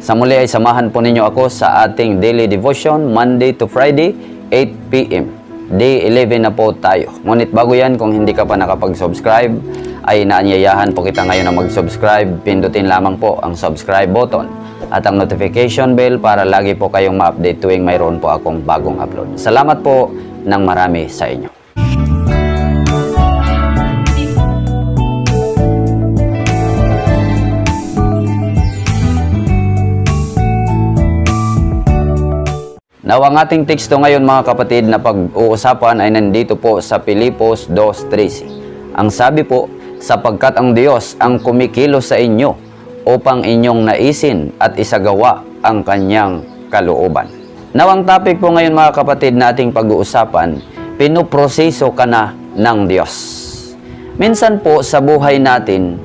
Sa muli ay samahan po ninyo ako sa ating daily devotion Monday to Friday 8 p.m. Day 11 na po tayo. Ngunit bago yan, kung hindi ka pa nakapag-subscribe, ay naanyayahan po kita ngayon na mag-subscribe. Pindutin lamang po ang subscribe button at ang notification bell para lagi po kayong ma-update tuwing mayroon po akong bagong upload. Salamat po ng marami sa inyo. Now, ang ating teksto ngayon mga kapatid na pag-uusapan ay nandito po sa Pilipos 2.13. Ang sabi po, sapagkat ang Diyos ang kumikilos sa inyo upang inyong naisin at isagawa ang kanyang kalooban. Now, ang topic po ngayon mga kapatid na ating pag-uusapan, pinuproseso ka na ng Diyos. Minsan po sa buhay natin,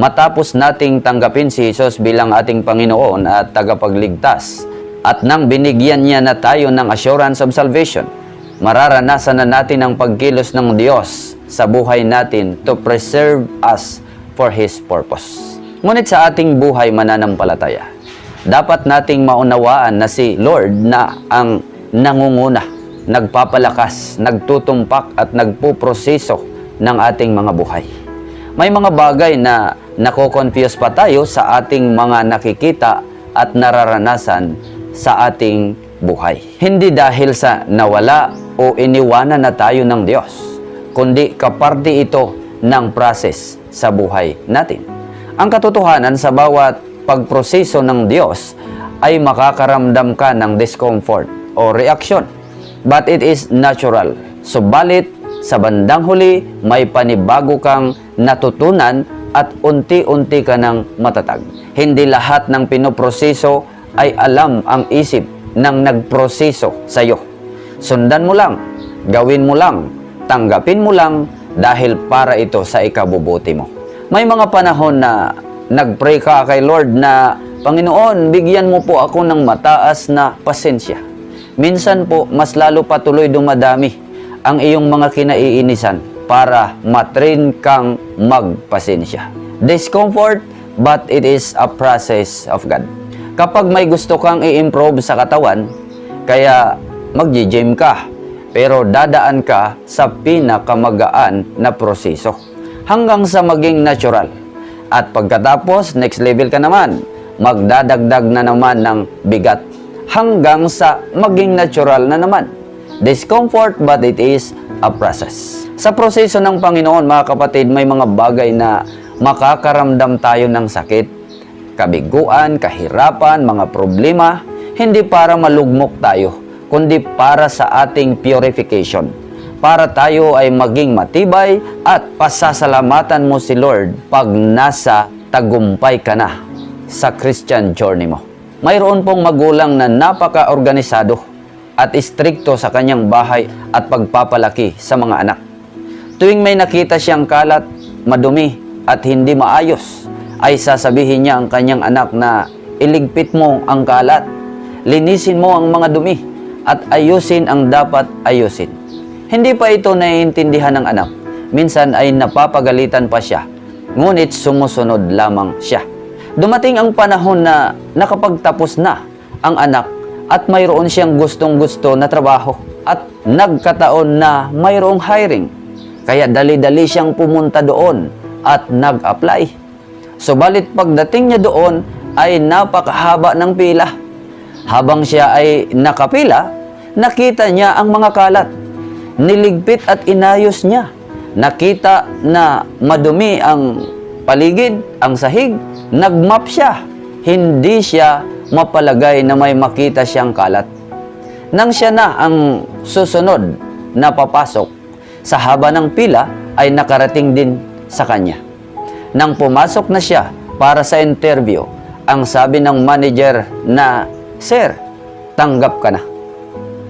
matapos nating tanggapin si Jesus bilang ating Panginoon at tagapagligtas, at nang binigyan niya na tayo ng assurance of salvation, mararanasan na natin ang pagkilos ng Diyos sa buhay natin to preserve us for His purpose. Ngunit sa ating buhay mananampalataya, dapat nating maunawaan na si Lord na ang nangunguna, nagpapalakas, nagtutumpak at nagpuproseso ng ating mga buhay. May mga bagay na nako-confuse pa tayo sa ating mga nakikita at nararanasan sa ating buhay. Hindi dahil sa nawala o iniwanan na tayo ng Diyos, kundi kaparte ito ng process sa buhay natin. Ang katotohanan sa bawat pagproseso ng Diyos ay makakaramdam ka ng discomfort o reaction. But it is natural. Subalit, sa bandang huli, may panibago kang natutunan at unti-unti ka ng matatag. Hindi lahat ng pinoproseso ay alam ang isip ng nagproseso sa iyo. Sundan mo lang, gawin mo lang, tanggapin mo lang dahil para ito sa ikabubuti mo. May mga panahon na nagpray ka kay Lord na, Panginoon, bigyan mo po ako ng mataas na pasensya. Minsan po, mas lalo patuloy dumadami ang iyong mga kinaiinisan para matrain kang magpasensya. Discomfort, but it is a process of God. Kapag may gusto kang i-improve sa katawan, kaya magji-gym ka, pero dadaan ka sa pinakamagaan na proseso hanggang sa maging natural. At pagkatapos, next level ka naman, magdadagdag na naman ng bigat hanggang sa maging natural na naman. Discomfort but it is a process. Sa proseso ng Panginoon, mga kapatid, may mga bagay na makakaramdam tayo ng sakit, kabiguan, kahirapan, mga problema, hindi para malugmok tayo, kundi para sa ating purification. Para tayo ay maging matibay at pasasalamatan mo si Lord pag nasa tagumpay ka na sa Christian journey mo. Mayroon pong magulang na napaka-organisado at istrikto sa kanyang bahay at pagpapalaki sa mga anak. Tuwing may nakita siyang kalat, madumi at hindi maayos, ay sasabihin niya ang kanyang anak na iligpit mo ang kalat, linisin mo ang mga dumi at ayusin ang dapat ayusin. Hindi pa ito naiintindihan ng anak. Minsan ay napapagalitan pa siya, ngunit sumusunod lamang siya. Dumating ang panahon na nakapagtapos na ang anak at mayroon siyang gustong-gusto na trabaho at nagkataon na mayroong hiring. Kaya dali-dali siyang pumunta doon at nag-apply. Subalit pagdating niya doon ay napakahaba ng pila. Habang siya ay nakapila, nakita niya ang mga kalat. Niligpit at inayos niya. Nakita na madumi ang paligid, ang sahig. Nagmap siya. Hindi siya mapalagay na may makita siyang kalat. Nang siya na ang susunod na papasok sa haba ng pila ay nakarating din sa kanya. Nang pumasok na siya para sa interview, ang sabi ng manager na, Sir, tanggap ka na.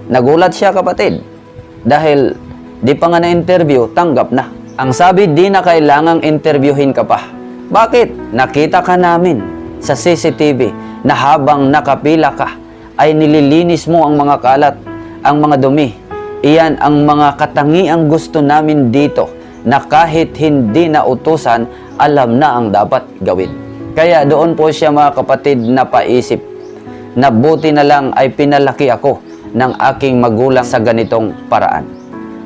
Nagulat siya kapatid dahil di pa nga na-interview, tanggap na. Ang sabi, di na kailangang interviewin ka pa. Bakit? Nakita ka namin sa CCTV na habang nakapila ka, ay nililinis mo ang mga kalat, ang mga dumi. Iyan ang mga katangiang gusto namin dito na kahit hindi na utusan, alam na ang dapat gawin. Kaya doon po siya mga kapatid napaisip na buti na lang ay pinalaki ako ng aking magulang sa ganitong paraan.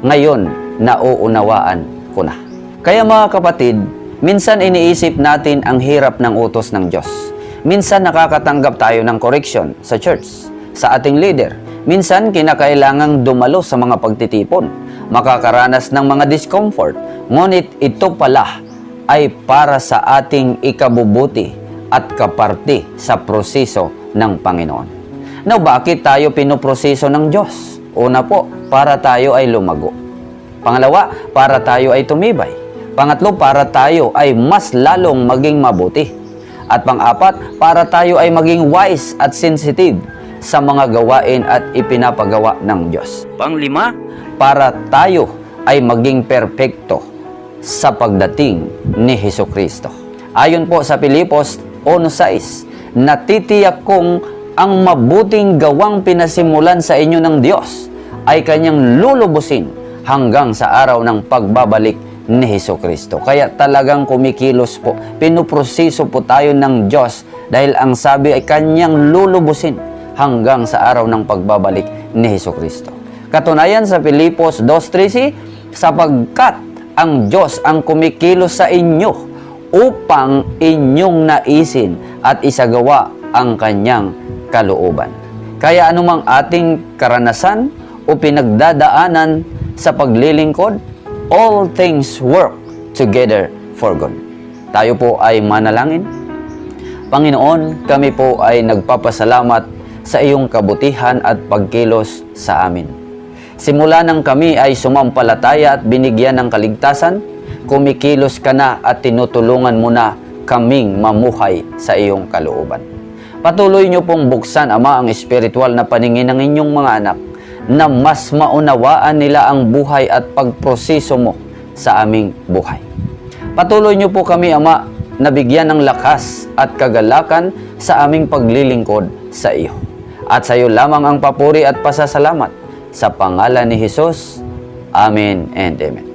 Ngayon, nauunawaan ko na. Kaya mga kapatid, minsan iniisip natin ang hirap ng utos ng Diyos. Minsan nakakatanggap tayo ng correction sa church, sa ating leader. Minsan kinakailangang dumalo sa mga pagtitipon, makakaranas ng mga discomfort. Ngunit ito pala ay para sa ating ikabubuti at kaparte sa proseso ng Panginoon. Now, bakit tayo pinoproseso ng Diyos? Una po, para tayo ay lumago. Pangalawa, para tayo ay tumibay. Pangatlo, para tayo ay mas lalong maging mabuti. At pang-apat, para tayo ay maging wise at sensitive sa mga gawain at ipinapagawa ng Diyos. Panglima, para tayo ay maging perpekto sa pagdating ni Heso Kristo. Ayon po sa Pilipos 1.6, natitiyak kong ang mabuting gawang pinasimulan sa inyo ng Diyos ay kanyang lulubusin hanggang sa araw ng pagbabalik ni Heso Kristo. Kaya talagang kumikilos po, pinuproseso po tayo ng Diyos dahil ang sabi ay kanyang lulubusin hanggang sa araw ng pagbabalik ni Heso Kristo. Katunayan sa Pilipos 2.13, sapagkat ang Diyos ang kumikilos sa inyo upang inyong naisin at isagawa ang kanyang kalooban. Kaya anumang ating karanasan o pinagdadaanan sa paglilingkod, all things work together for good. Tayo po ay manalangin. Panginoon, kami po ay nagpapasalamat sa iyong kabutihan at pagkilos sa amin. Simula nang kami ay sumampalataya at binigyan ng kaligtasan, kumikilos ka na at tinutulungan mo na kaming mamuhay sa iyong kalooban. Patuloy niyo pong buksan, Ama, ang espiritual na paningin ng inyong mga anak na mas maunawaan nila ang buhay at pagproseso mo sa aming buhay. Patuloy niyo po kami, Ama, na bigyan ng lakas at kagalakan sa aming paglilingkod sa iyo. At sa iyo lamang ang papuri at pasasalamat sa pangalan ni Jesus. Amen and Amen.